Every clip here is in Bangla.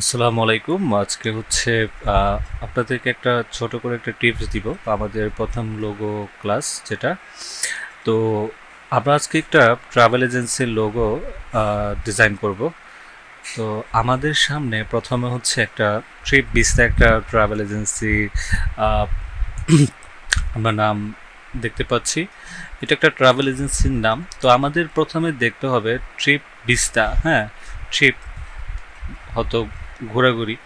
আসসালামু আলাইকুম। আজকে হচ্ছে আপনাদেরকে একটা ছোট করে একটা টিপস দিব, আমাদের প্রথম লোগো ক্লাস যেটা। তো আমরা আজকে একটা ট্রাভেল এজেন্সির লোগো ডিজাইন করব। তো আমাদের সামনে প্রথমে হচ্ছে একটা ট্রিপ বিস্তা একটা ট্রাভেল এজেন্সি আমরা নাম দেখতে পাচ্ছি। এটা একটা ট্রাভেল এজেন্সির নাম। তো আমাদের প্রথমে দেখতে হবে ট্রিপ বিস্তা হ্যাঁ? ট্রিপ হয়তো ঘোরাঘুরি।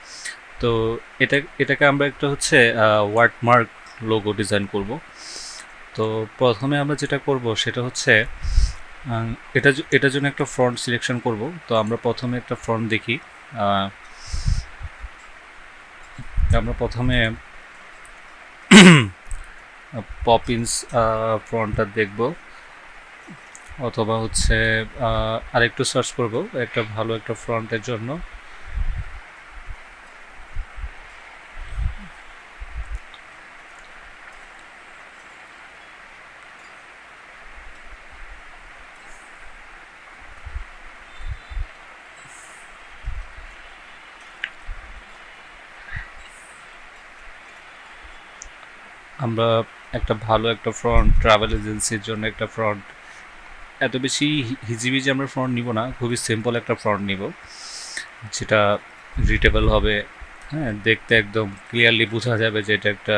তো এটা, এটাকে আমরা একটা হচ্ছে ওয়ার্ডমার্ক লোগো ডিজাইন করব। তো প্রথমে আমরা যেটা করব সেটা হচ্ছে এটা এটার জন্য একটা ফ্রন্ট সিলেকশন করব। তো আমরা প্রথমে একটা ফ্রন্ট দেখি আমরা প্রথমে পপিন্স ফ্রন্টটা দেখব। অথবা হচ্ছে আরেকটু সার্চ করব, একটা ভালো একটা ফ্রন্টের জন্য। আমরা একটা ভালো একটা ফ্রন্ট ট্রাভেল এজেন্সির জন্য একটা ফ্রন্ট এত বেশি হিজিবিজি আমরা ফ্রন্ট নিব না, খুবই সিম্পল একটা ফ্রন্ট নিব, যেটা রিটেবল হবে হ্যাঁ দেখতে একদম ক্লিয়ারলি বোঝা যাবে যে এটা একটা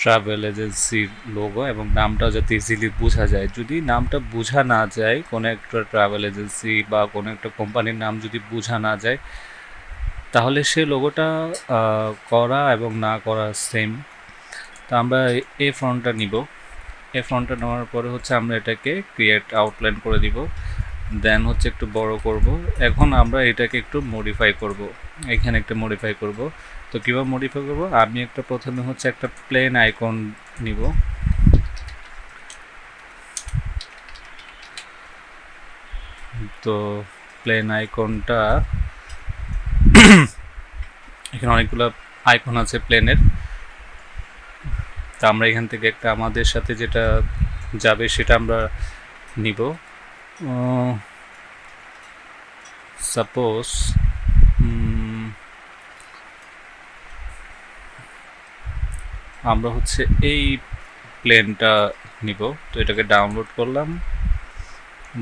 ট্রাভেল এজেন্সির লোগো এবং নামটাও যাতে ইজিলি বোঝা যায়। যদি নামটা বোঝা না যায়, কোনো একটা ট্রাভেল এজেন্সি বা কোনো একটা কোম্পানির নাম যদি বোঝা না যায়, তাহলে সে লোগোটা করা এবং না করা সেম তো আমরা এ ফ্রন্টটা নিব। এ ফ্রন্টটা নেওয়ার পরে হচ্ছে আমরা এটাকে ক্রিয়েট আউটলাইন করে দিব। দেন হচ্ছে একটু বড় করব। এখন আমরা এটাকে একটু মডিফাই করব। এখানে একটা মডিফাই করব। তো কীভাবে মডিফাই করব? আমি একটা প্রথমে হচ্ছে একটা প্লেন আইকন নিব। তো প্লেন আইকনটা এখানে অনেকগুলো আইকন আছে প্লেনের তা আমরা এখান থেকে একটা আমাদের সাথে যেটা যাবে সেটা আমরা নিব। সাপোজ আমরা হচ্ছে এই প্লেনটা নিব। তো এটাকে ডাউনলোড করলাম।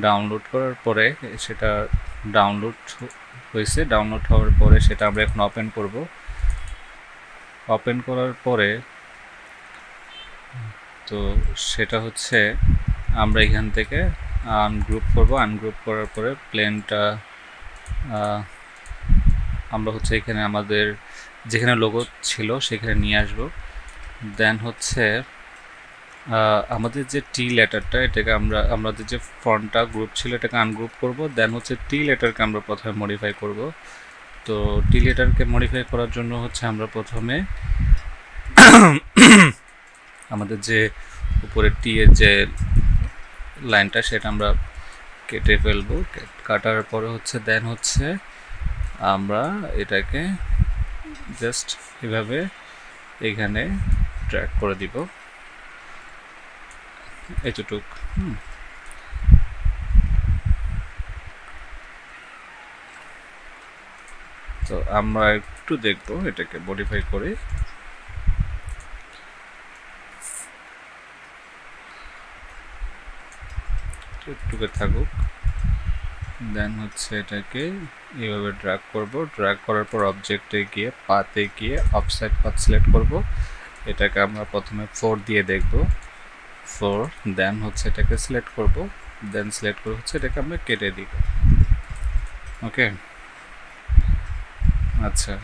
ডাউনলোড করার পরে সেটা ডাউনলোড হয়েছে। ডাউনলোড হওয়ার পরে সেটা আমরা এখন ওপেন করব। ওপেন করার পরে তো সেটা হচ্ছে আমরা এখান থেকে আনগ্রুপ করব। আনগ্রুপ করার পরে প্লেনটা আমরা হচ্ছে এখানে আমাদের যেখানে লোগো ছিল সেখানে নিয়ে আসব। দেন হচ্ছে আমাদের যে টি লেটারটা, এটাকে আমরা, আমাদের যে ফন্টটা গ্রুপ ছিল, এটাকে আনগ্রুপ করব। দেন হচ্ছে টি লেটারকে আমরা প্রথমে মডিফাই করব। তো টি লেটারকে মডিফাই করার জন্য হচ্ছে আমরা প্রথমে আমাদের যে উপরে টি এর যে লাইনটা, সেটা আমরা কেটে ফেলব। কাটার পরে হচ্ছে দেন হচ্ছে আমরা এটাকে জাস্ট এভাবে এখানে ট্র্যাক করে দিব। এতটুক, হুম। তো আমরা একটু দেখব এটাকে মডিফাই করে। একটুকে থাকুক। দেন হচ্ছে এটাকে এইভাবে ড্র্যাগ করব। ড্র্যাগ করার পর অবজেক্টে গিয়ে পাতে গিয়ে অফসাইড পাথ সিলেক্ট করব। এটাকে আমরা প্রথমে ফোর দিয়ে দেখব। ফোর দেন হচ্ছে এটাকে সিলেক্ট করব। দেন সিলেক্ট করে হচ্ছে এটাকে আমরা কেটে দিব। ওকে আচ্ছা।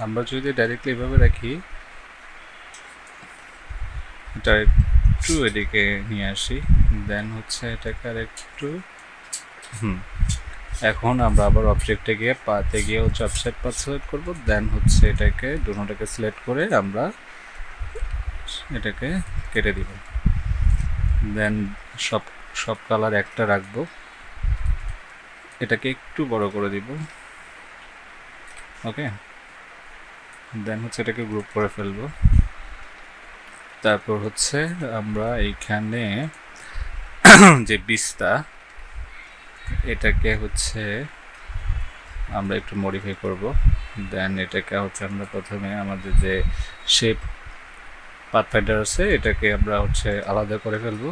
আমরা যদি ডাইরেক্টলি এভাবে রাখি এটা একটু এদিকে নিয়ে আসি। দেন হচ্ছে এটাকে আর একটু হুম, এখন আমরা আবার অবজেক্টে গিয়ে পাতে গিয়ে হচ্ছে অফসেট পাথ সিলেক্ট করব। দেন হচ্ছে এটাকে দুটোটাকে সিলেক্ট করে আমরা এটাকে কেটে দিব। দেন সব সব কালার একটা রাখব। এটাকে একটু বড় করে দিব। ওকে দেন হচ্ছে এটাকে গ্রুপ করে ফেলব। তারপর হচ্ছে আমরা এইখানে যে বিস্তা, এটাকে হচ্ছে আমরা একটু মডিফাই করব। দেন এটাকে হচ্ছে আমরা প্রথমে আমাদের যে শেপ পাথফাইন্ডার আছে, এটাকে আমরা হচ্ছে আলাদা করে ফেলব।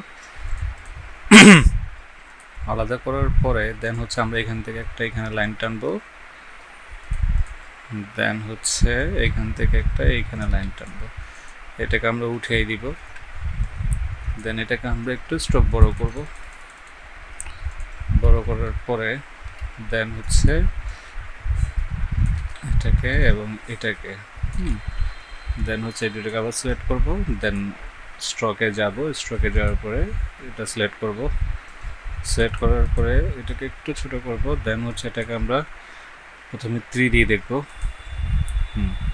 আলাদা করার পরে দেন হচ্ছে আমরা এখান থেকে একটা এখানে লাইন টানবো। দেন হচ্ছে এখান থেকে একটা এইখানে লাইন টানবো। এটাকে আমরা উঠিয়ে দিব। দেন এটাকে আমরা একটু স্ট্রোক বড় করব। বড় করার পরে দেন হচ্ছে এটাকে এবং এটাকে দেন হচ্ছে দুটোকে আবার সিলেক্ট করব। দেন স্ট্রোকে যাব। স্ট্রোকে যাওয়ার পরে এটা সিলেক্ট করব। সিলেক্ট করার পরে এটাকে একটু ছোট করব। দেন হচ্ছে এটাকে আমরা প্রথমে থ্রি দিয়ে দেখব। হুম।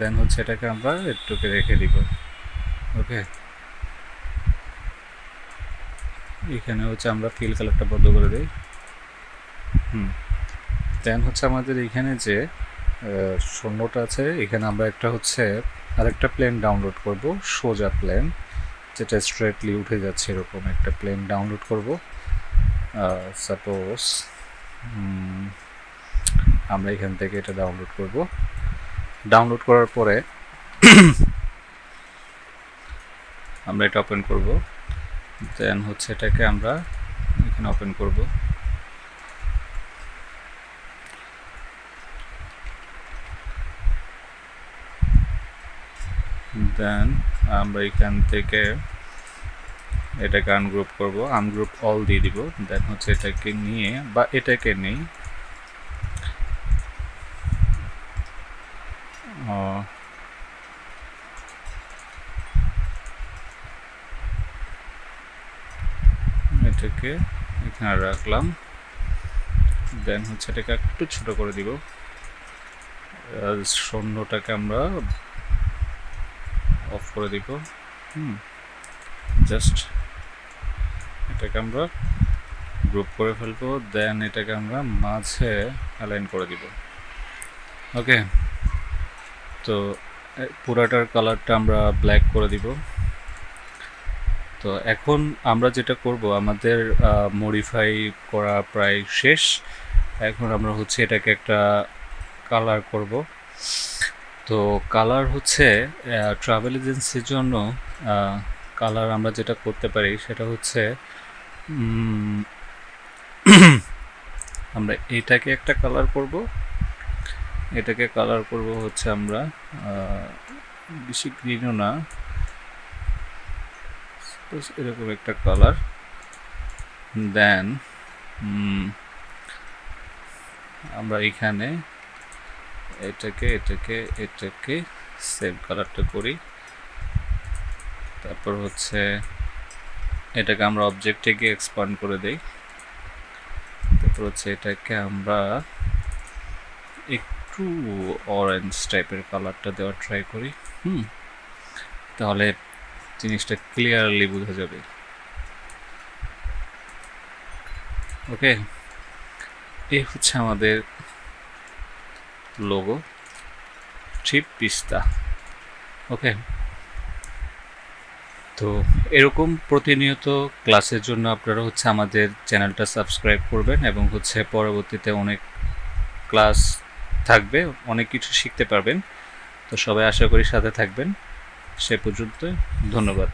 দেন হচ্ছে এটাকে আমরা একটুকে রেখে দিব। ওকে এখানে হচ্ছে আমরা ফিল কালারটা বন্ধ করে দিই। হুম। দেন হচ্ছে আমাদের এখানে যে শূন্যটা আছে, এখানে আমরা একটা হচ্ছে আরেকটা প্লেন ডাউনলোড করব, সোজা প্লেন যেটা স্ট্রেটলি উঠে যাচ্ছে এরকম একটা প্লেন ডাউনলোড করব। সাপোজ আমরা এখান থেকে এটা ডাউনলোড করব। ডাউনলোড করার পরে আমরা এটা ওপেন করব। দেন হচ্ছে এটাকে আমরা এখানে ওপেন করব। দেন আমরা এখান থেকে এটাকে আনগ্রুপ করব। আনগ্রুপ অল দিয়ে দিব। দেন হচ্ছে এটাকে নিয়ে বা এটাকে নেই। এটাকে এখানে রাখলাম। দেন হচ্ছে এটাকে একটু ছোট করে দিব। শূন্যটাকে আমরা অফ করে দিব। হুম। জাস্ট এটাকে আমরা গ্রুপ করে ফেলব। দেন এটাকে আমরা মাঝে অ্যালাইন করে দিব। ওকে তো পুরাটার কালারটা আমরা ব্ল্যাক করে দিব। তো এখন আমরা যেটা করব, আমাদের মডিফাই করা প্রায় শেষ। এখন আমরা হচ্ছে এটাকে একটা কালার করব। তো কালার হচ্ছে ট্রাভেল এজেন্সির জন্য কালার আমরা যেটা করতে পারি সেটা হচ্ছে আমরা এটাকে একটা কালার করব। এটাকে কালার করব হচ্ছে আমরা বেশি গ্রিনও না। Suppose এরকম একটা কালার দেন আমরা এখানে এটাকে এটাকে এটাকে সেম কালারটা করি। তারপর হচ্ছে এটাকে আমরা অবজেক্টে গিয়ে এক্সপান্ড করে দেই। তারপর হচ্ছে এটাকে আমরা একটু অরেঞ্জ টাইপের কালারটা দেওয়ার ট্রাই করি। হুম, তাহলে জিনিসটা ক্লিয়ারলি বোঝা যাবে। ওকে এই হচ্ছে আমাদের লোগো ট্রিপ পিস্তা ওকে তো এরকম প্রতিনিয়ত ক্লাসের জন্য আপনারা হচ্ছে আমাদের চ্যানেলটা সাবস্ক্রাইব করবেন এবং হচ্ছে পরবর্তীতে অনেক ক্লাস থাকবে, অনেক কিছু শিখতে পারবেন। তো সবাই আশা করি সাথে থাকবেন। সে পর্যন্ত ধন্যবাদ।